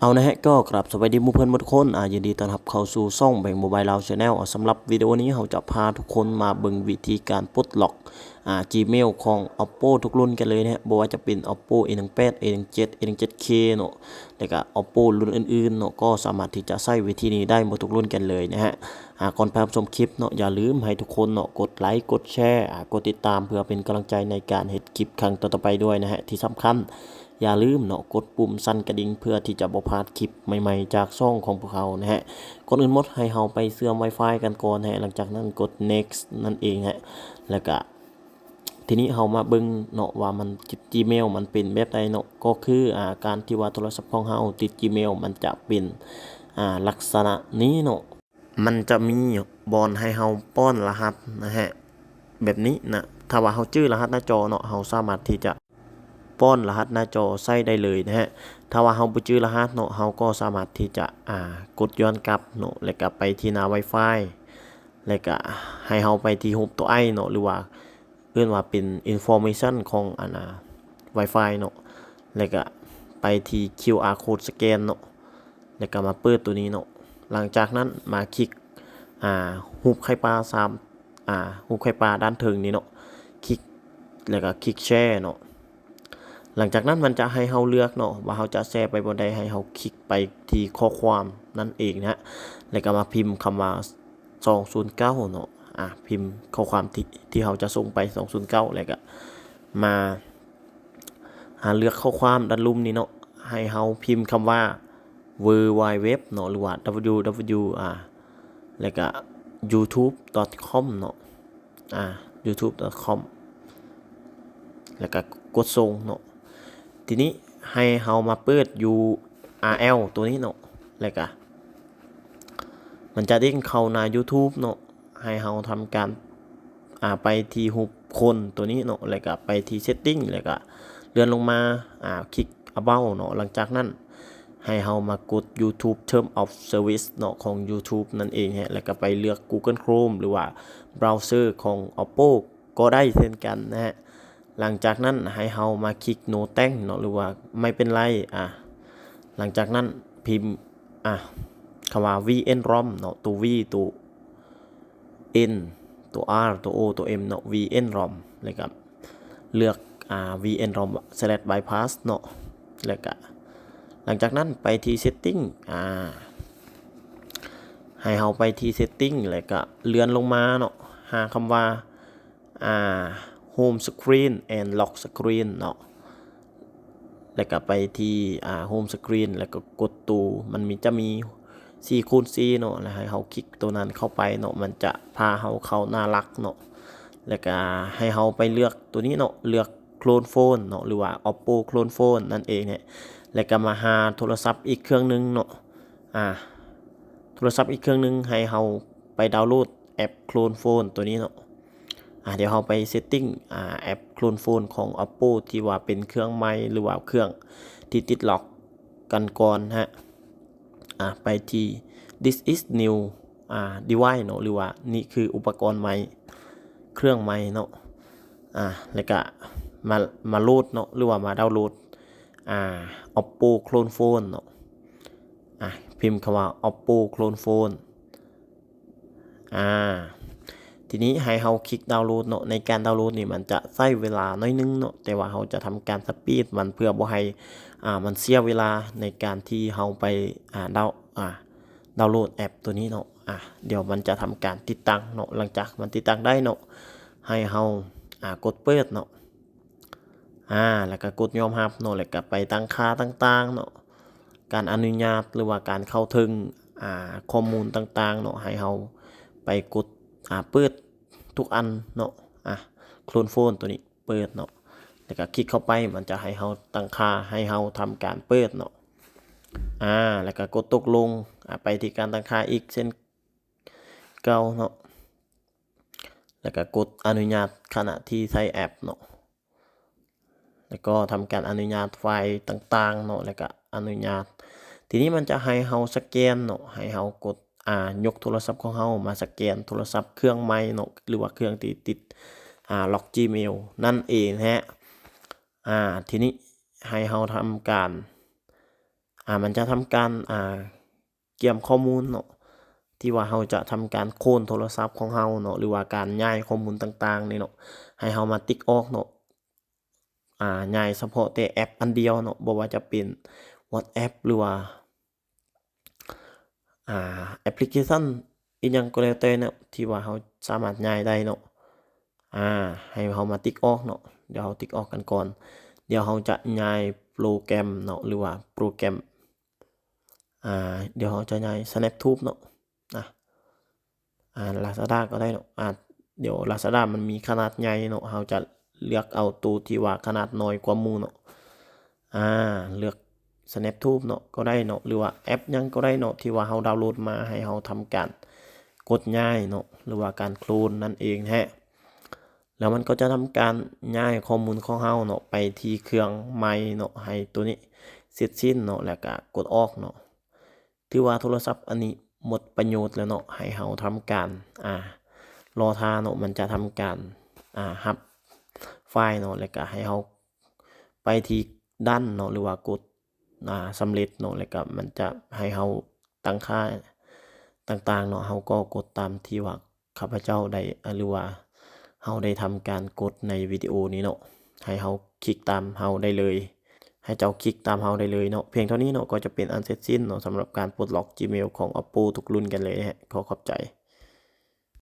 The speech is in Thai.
เอานะฮะก็กลับสวัสดีมู่เพื่อนทุกคนอ่ายินดีต้อนรับเข้าสู่ซ่องแบ่งโมบายเราชาแนลสำหรับวิดีโอนี้เราจะพาทุกคนมาเบิ่งวิธีการปลดล็อก อ่า Gmail ของ Oppo ทุกรุ่นกันเลยนะฮะบ่ว่าจะเป็น Oppo A18 A17 A17K เนาะแล้วก็ Oppo รุ่นอื่นๆเนาะก็สามารถที่จะใช้วิธีนี้ได้หมดทุกรุ่นกันเลยนะฮะอ่าก่อนไปรับชมคลิปเนาะอย่าลืมให้ทุกคนเนาะกดไลค์กดแชร์อ่ากดติดตามเพื่อเป็นกำลังใจในการเฮ็ดคลิปครั้งต่อๆไปด้วยนะฮะที่สำคัญอย่าลืมเนาะกดปุ่มสั่นกระดิ่งเพื่อที่จะบ่พลาดคลิปใหม่ๆจากช่องของพวกเรานะฮะก่อนอื่นหมดให้เฮาไปเสื่อม Wi-Fi กันก่อนฮะหลังจากนั้นกด next นั่นเองฮะแล้วก็ ทีนี้เฮามาเบิ่งเนาะว่ามัน Gmail มันเป็นแบบใดเนาะก็คืออ่าการที่ว่าโทรศัพท์ของเฮาติด Gmail มันจะเป็นอ่าลักษณะนี้เนาะมันจะมีบอนให้เฮาป้อนรหัสนะฮะแบบนี้นะถ้าว่าเฮาจื้อรหัสหน้าจอเนาะเฮาสามารถที่จะป้อนรหัสหน้าจอใส่ได้เลยนะฮะ ถ้าว่าเฮาบ่จื้อรหัสเนาะเฮาก็สามารถที่จะอ่ากดย้อนกลับเนาะแล้วก็ไปที่หน้า Wi-Fi แล้วก็ให้เฮาไปที่รูปตัวไอเนาะหรือว่า เรียกว่าเป็น information ของอันน่ะ Wi-Fi เนาะแล้วก็ไปที่ QR code สแกนเนาะแล้วก็มาเปิดตัวนี้เนาะหลังจากนั้นมาคลิกอ่ารูปไข่ปลาสามอ่ารูปไข่ปลาด้านถึงนี้เนาะคลิกแล้วก็คลิกแชร์เนาะหลังจากนั้นมันจะให้เฮาเลือกเนาะว่าเฮาจะแชร์ไปบนใดให้เฮาคลิกไปที่ข้อความนั่นเองนะฮะแล้วก็มาพิมพ์คำว่า209เนาะ อะพิมพ์ข้อความที่ที่เฮาจะส่งไป 209แล้วก็มาหาเลือกข้อความด้านลุ่มนี้เนาะให้เฮาพิมพ์คำว่า w w w เนาะหรือว่า www อ่าแล้วก็ youtube.com เนาะอ่า youtube.com แล้วก็กดส่งเนาะทีนี้ให้เฮามาเปิด URL ตัวนี้เนาะแล้วก็มันจะเด้งเข้าใน YouTube เนาะ ให้เฮาทำการอ่าไปที่รูปคนตัวนี้เนาะแล้วก็ไปที่ setting แล้วก็เลื่อนลงมาอ่าคลิก about เนาะหลังจากนั้นให้เฮามากด YouTube Term of Service เนาะของ YouTube นั่นเองฮะแล้วก็ไปเลือก Google Chrome หรือว่าเบราว์เซอร์ของ Oppo ก็ได้เช่นกันนะฮะ หลังจากนั้นให้เฮามาคลิก no thank เนาะหรือว่าไม่เป็นไรอะหลังจากนั้นพิมพ์อะคำว่า vn rom เนาะตัว v ตัว n ตัว r ตัว o ตัว m เนาะ vn rom แล้วก็เลือกอ่า vn rom slash bypass เนาะแล้วก็หลังจากนั้นไปที่ setting อ่าให้เฮาไปที่ setting แล้วก็เลื่อนลงมาเนาะหาคำว่าอ่า Home Screen and Lock Screen เนาะแล้วก็ไปที่อ่า Home Screen แล้วก็กดตูมันมีจะมี 4คูณ4เนาะแล้วให้เฮาคลิกตัวนั้นเข้าไปเนาะมันจะพาเฮาเข้าหน้ารักเนาะแล้วก็ให้เฮาไปเลือกตัวนี้เนาะเลือก Clone Phone เนาะหรือว่า Oppo Clone Phone นั่นเองเนี่ยแล้วก็มาหาโทรศัพท์อีกเครื่องหนึงเนาะอ่าโทรศัพท์อีกเครื่องหนึงให้เฮาไปดาวน์โหลดแอป Clone Phone ตัวนี้เนาะอ่าเดี๋ยวเราไป setting อ่าแอป Clone Phone ของ Oppo ที่ว่าเป็นเครื่องใหม่หรือว่าเครื่องที่ติดล็อกกันก่อนฮะ อะไปที่ this is new อ่า device เนาะหรือว่านี่คืออุปกรณ์ใหม่เครื่องใหม่เนาะอ่าแล้วก็มามาโหลดเนาะหรือว่ามาดาวน์โหลดอ่า Oppo Clone Phone เนาะอ่าพิมพ์คำว่า Oppo Clone Phone อ่า ทีนี้ให้เฮาคลิกดาวน์โหลดเนาะในการดาวน์โหลดนี่มันจะใช้เวลาน้อยนึงเนาะแต่ว่าเฮาจะทำการสปีดมันเพื่อบ่ให้อ่ามันเสียเวลาในการที่เฮาไปอ่าดาวอ่าดาวน์โหลดแอปตัวนี้เนาะอะเดี๋ยวมันจะทำการติดตั้งเนาะหลังจากมันติดตั้งได้เนาะให้เฮาอ่ากดเปิดเนาะอ่าแล้วก็กดยอมรับเนาะแล้วก็ไปตั้งค่าต่างๆเนาะการอนุญาตหรือว่าการเข้าถึงอ่าข้อมูลต่างๆเนาะให้เฮาไปกด อ่าเปิดทุกอันเนาะอะโคลนโฟนตัวนี้เปิดเนาะแล้วก็คลิกเข้าไปมันจะให้เฮาตั้งค่าให้เฮาทำการเปิดเนาะอ่าแล้วก็กดตกลงอ่าไปที่การตั้งค่าอีกเช่นเก่าเนาะแล้วก็กดอนุญาตขณะที่ใช้แอปเนาะแล้วก็ทำการอนุญาตไฟล์ต่างๆเนาะแล้วก็อนุญาต ทีนี้มันจะให้เฮาสแกนเนาะให้เฮากด อ่ายกโทรศัพท์ของเฮามาสแกนโทรศัพท์เครื่องใหม่เนาะหรือว่าเครื่องที่ติดอ่าล็อก Gmail นั่นเองนะฮะอ่าทีนี้ให้เฮาทำการอ่ามันจะทำการอ่าเกี่ยมข้อมูลเนาะที่ว่าเราจะทำการโคลนโทรศัพท์ของเราเนาะหรือว่าการย้ายข้อมูลต่างๆนี่เนาะให้เรามาติ๊กออกเนาะอ่าย้ายเฉพาะแต่แอปอันเดียวเนาะบ่ว่าจะเป็น WhatsApp หรือว่า อ่าแอปพลิเคชันอีหยังก็แล้วแต่เนาะที่ว่าเราสามารถย้ายได้เนาะอ่าให้เรามาติ๊กออกเนาะเดี๋ยวเราติ๊กออกกันก่อน เดี๋ยวเราจะย้ายโปรแกรมเนาะหรือว่าโปรแกรมอ่าเดี๋ยวเราจะย้าย SnapTube เนาะอะอ่า Lazada ก็ได้เนาะอ่าเดี๋ยว Lazada มันมีขนาดใหญ่เนาะเราจะเลือกเอาตัวที่ว่าขนาดน้อยกว่ามูเนาะอ่าเลือก SnapTube เนาะก็ได้เนาะหรือว่าแอปยังก็ได้เนาะที่ว่าเราดาวน์โหลดมาให้เราทำการกดย้ายเนาะหรือว่าการโคลนนั่นเองแฮะแล้วมันก็จะทำการย้ายข้อมูลของเราเนาะไปที่เครื่องใหม่เนาะให้ตัวนี้เสร็จสิ้นเนาะแล้วก็กดออกเนาะถือว่าโทรศัพท์อันนี้หมดประโยชน์แล้วเนาะให้เราทำการอ่ารอทาเนาะมันจะทำการอ่ารับไฟล์เนาะแล้วก็ให้เราไปที่ด้านเนาะหรือว่ากด อ่าสำเร็จเนาะแล้วก็มันจะให้เราตั้งค่าต่างๆเนาะเราก็กดตามที่ว่าข้าพเจ้าได้อาหรือว่าเราได้ทำการกดในวิดีโอนี้เนาะให้เราคลิกตามเราได้เลย ให้เจ้าคลิกตามเราได้เลยเนาะเพียงเท่านี้เนาะก็จะเป็นอันเสร็จสิ้นเนาะสำหรับการปลดล็อก Gmail ของ Oppo ทุกรุ่นกันเลยฮะขอขอบใจ